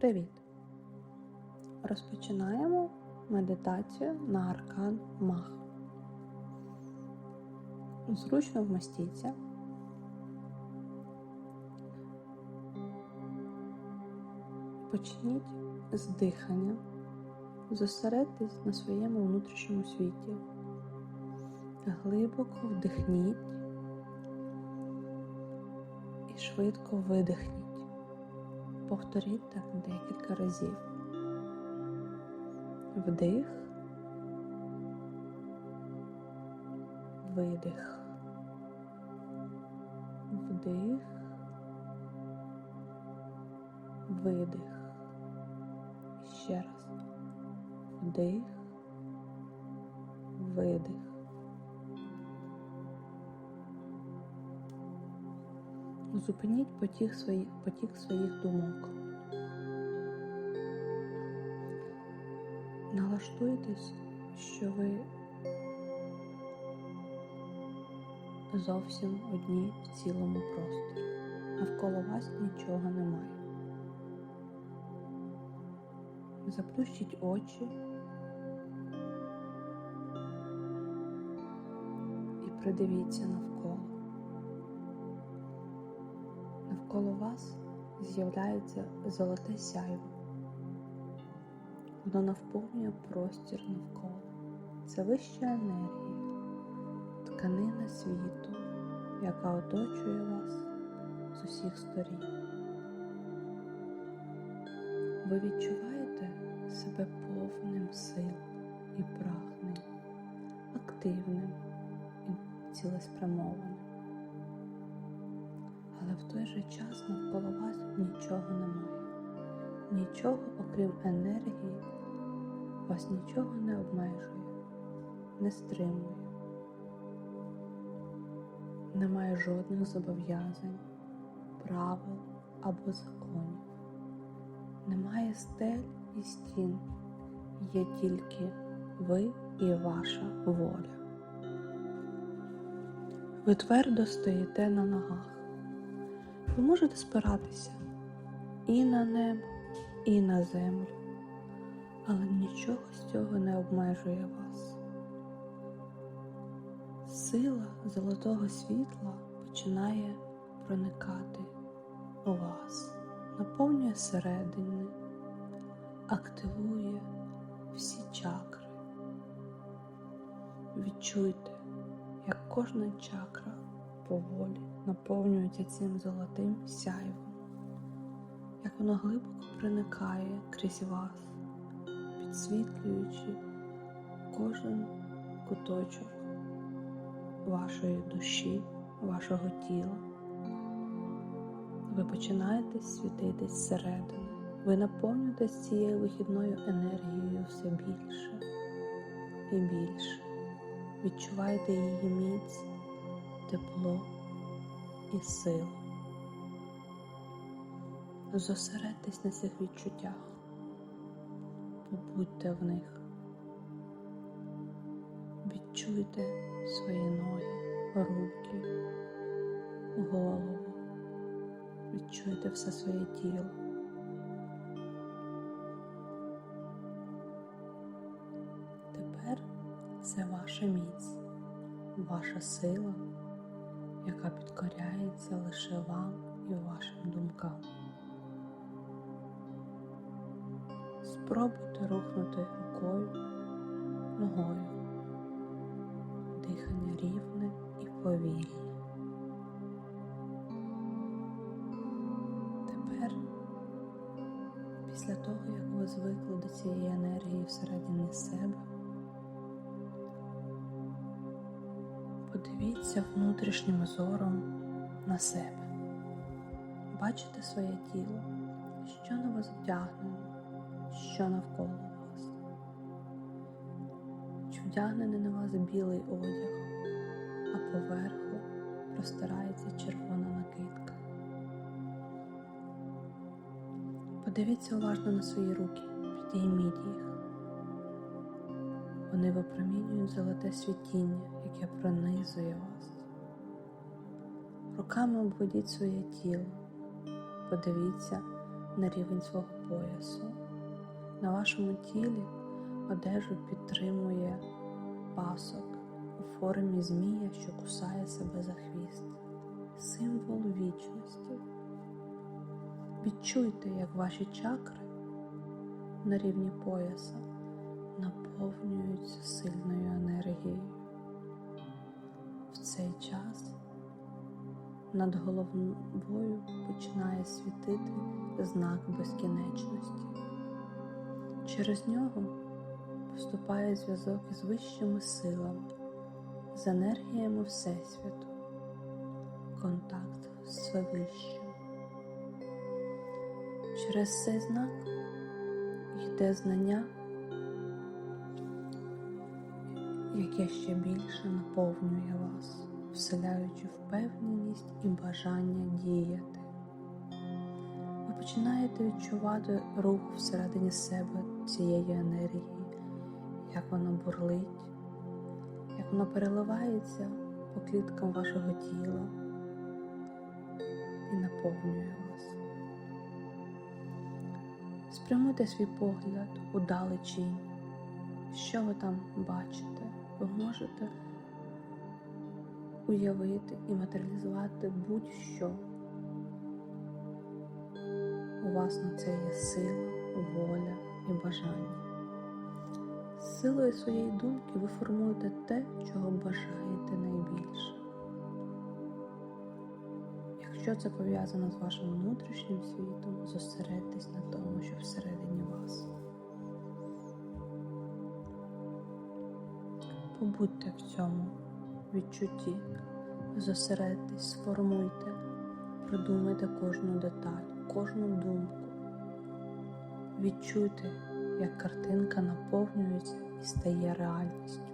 Привіт! Розпочинаємо медитацію на аркан Мах. Зручно вмостіться. Почніть з дихання, зосередьтесь на своєму внутрішньому світі. Глибоко вдихніть і швидко видихніть. Повторіть так декілька разів. Вдих, видих, вдих, видих. Ще раз. Вдих, видих. Зупиніть потік своїх, потік своїх думок. Налаштуйтесь, що ви зовсім одні в цілому просторі. Навколо вас нічого немає. Заплющіть очі і придивіться навколо. Навколо вас з'являється золоте сяйво. Воно наповнює простір навколо. Це вища енергія, тканина світу, яка оточує вас з усіх сторін. Ви відчуваєте себе повним сил і прагнень, активним і цілеспрямованим. Але в той же час навколо вас нічого немає. Нічого, окрім енергії, вас нічого не обмежує, не стримує. Немає жодних зобов'язань, правил або законів. Немає стель і стін, є тільки ви і ваша воля. Ви твердо стоїте на ногах. Ви можете спиратися і на небо, і на землю, але нічого з цього не обмежує вас. Сила золотого світла починає проникати у вас, наповнює середини, активує всі чакри. Відчуйте, як кожна чакра поволі наповнюється цим золотим сяйвом, як воно глибоко проникає крізь вас, підсвітлюючи кожен куточок вашої душі, вашого тіла. Ви починаєте світитись зсередини. Ви наповнюєтесь цією вихідною енергією все більше і більше. Відчуваєте її міць, тепло і силу. Зосередьтесь на цих відчуттях, побудьте в них, відчуйте свої ноги, руки, голову, відчуйте все своє тіло. Тепер це ваша міць, ваша сила, яка підкоряється лише вам і вашим думкам. Спробуйте рухнути рукою, ногою, дихання рівне і повільне. Тепер, після того, як ви звикли до цієї енергії всередині себе, подивіться внутрішнім зором на себе. Бачите своє тіло, що на вас вдягнено, що навколо вас. Чи вдягнений на вас білий одяг, а поверху простирається червона накидка. Подивіться уважно на свої руки, підійміть їх. Вони випромінюють золоте світіння, яке пронизує вас. Руками обведіть своє тіло, подивіться на рівень свого поясу. На вашому тілі одежу підтримує пасок у формі змія, що кусає себе за хвіст, символ вічності. Відчуйте, як ваші чакри на рівні пояса наповнюються сильною енергією. Цей час над головою починає світити знак безкінечності. Через нього вступає зв'язок із вищими силами, з енергіями Всесвіту, контакт з Всевищим. Через цей знак йде знання, яке ще більше наповнює вселяючи впевненість і бажання діяти. Ви починаєте відчувати рух всередині себе цієї енергії, як вона бурлить, як вона переливається по кліткам вашого тіла і наповнює вас. Спрямуйте свій погляд у далечінь. Що ви там бачите? Ви можете уявити і матеріалізувати будь-що. У вас на це є сила, воля і бажання. З силою своєї думки ви формуєте те, чого бажаєте найбільше. Якщо це пов'язано з вашим внутрішнім світом, зосередьтесь на тому, що всередині вас. Побудьте в цьому відчутті, зосередьтесь, сформуйте, продумайте кожну деталь, кожну думку. Відчуйте, як картинка наповнюється і стає реальністю.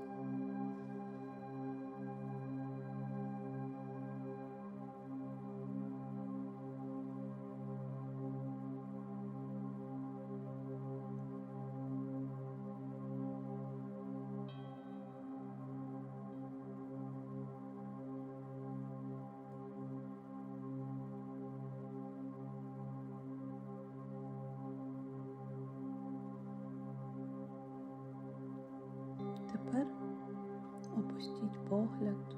Опустіть погляд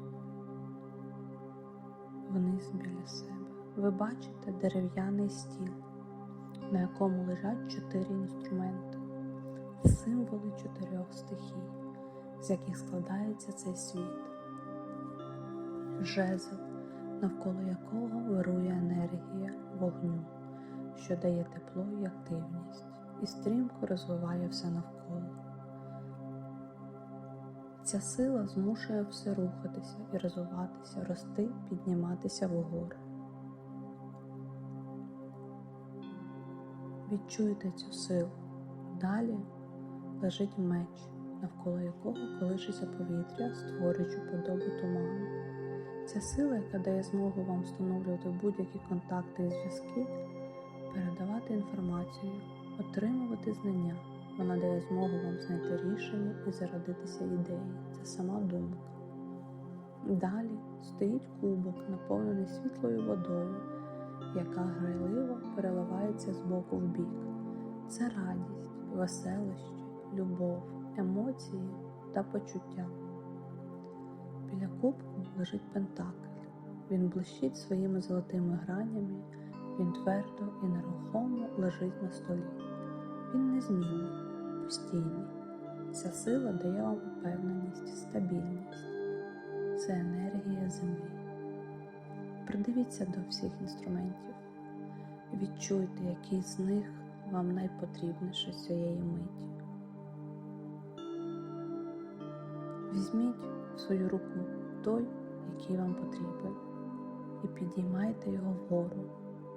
вниз біля себе. Ви бачите дерев'яний стіл, на якому лежать чотири інструменти, символи чотирьох стихій, з яких складається цей світ. Жезл, навколо якого вирує енергія вогню, що дає тепло і активність, і стрімко розвиває все навколо. Ця сила змушує все рухатися і розвиватися, рости, підніматися вгору. Відчуйте цю силу. Далі лежить меч, навколо якого колишиться повітря, створюючи подобу туману. Ця сила, яка дає змогу вам встановлювати будь-які контакти і зв'язки, передавати інформацію, отримувати знання. Вона дає змогу вам знайти рішення і зародитися ідеї. Це сама думка. Далі стоїть кубок, наповнений світлою водою, яка грайливо переливається з боку в бік. Це радість, веселощі, любов, емоції та почуття. Біля кубку лежить пентакль. Він блищить своїми золотими гранями, він твердо і нерухомо лежить на столі. Він незмінний, постійний. Ця сила дає вам упевненість, стабільність. Це енергія землі. Придивіться до всіх інструментів. Відчуйте, який з них вам найпотрібніше цієї миті. Візьміть в свою руку той, який вам потрібен, і підіймайте його вгору.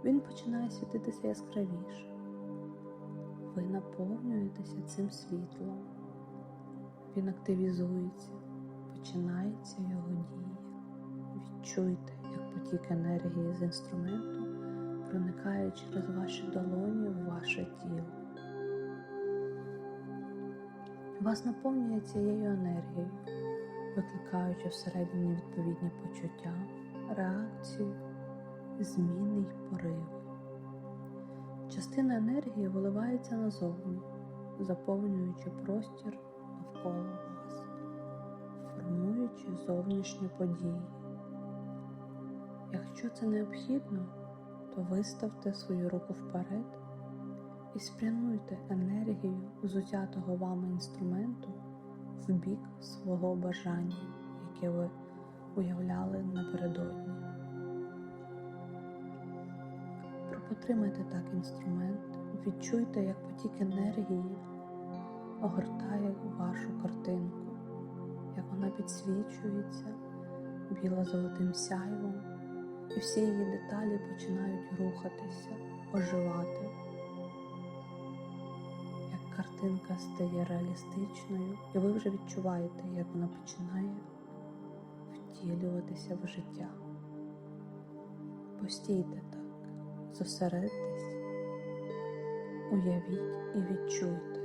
Він починає світитися яскравіше. Ви наповнюєтеся цим світлом, він активізується, починається його дія. Відчуйте, як потік енергії з інструменту проникає через ваші долоні в ваше тіло. Вас наповнює цією енергією, викликаючи всередині відповідні почуття, реакцію, зміни й пориви. Частина енергії виливається назовні, заповнюючи простір навколо вас, формуючи зовнішні події. Якщо це необхідно, то виставте свою руку вперед і спрямуйте енергію з узятого вами інструменту в бік свого бажання, яке ви уявляли напередодні. Пропотримайте так інструмент, відчуйте, як потік енергії огортає вашу картинку, як вона підсвічується біло-золотим сяйвом, і всі її деталі починають рухатися, оживати. Як картинка стає реалістичною, і ви вже відчуваєте, як вона починає втілюватися в життя. Постійте так, зосередьтесь, уявіть і відчуйте.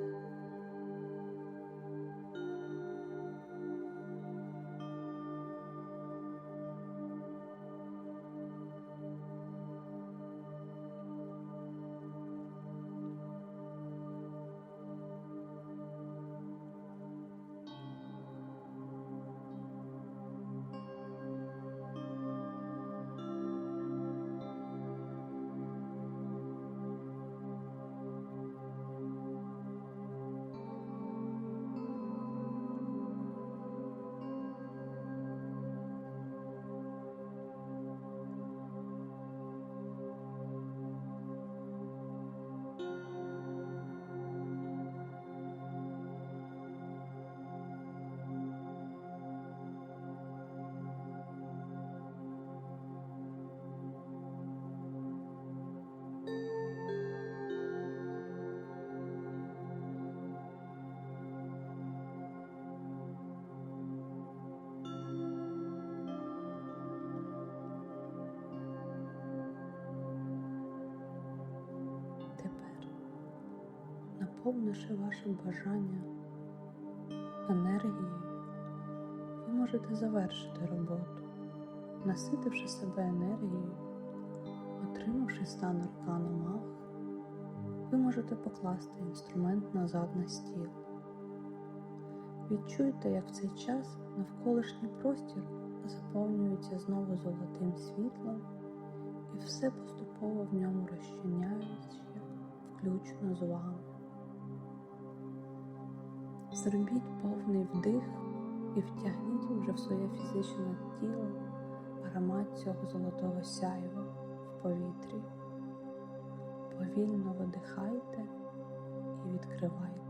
Наповнивши ваше бажання енергією, ви можете завершити роботу, наситивши себе енергією, отримавши стан аркану маг, ви можете покласти інструмент назад на стіл. Відчуйте, як в цей час навколишній простір заповнюється знову золотим світлом, і все поступово в ньому розчиняється, включно з вами. Зробіть повний вдих і втягніть вже в своє фізичне тіло аромат цього золотого сяйва в повітрі. Повільно видихайте і відкривайте.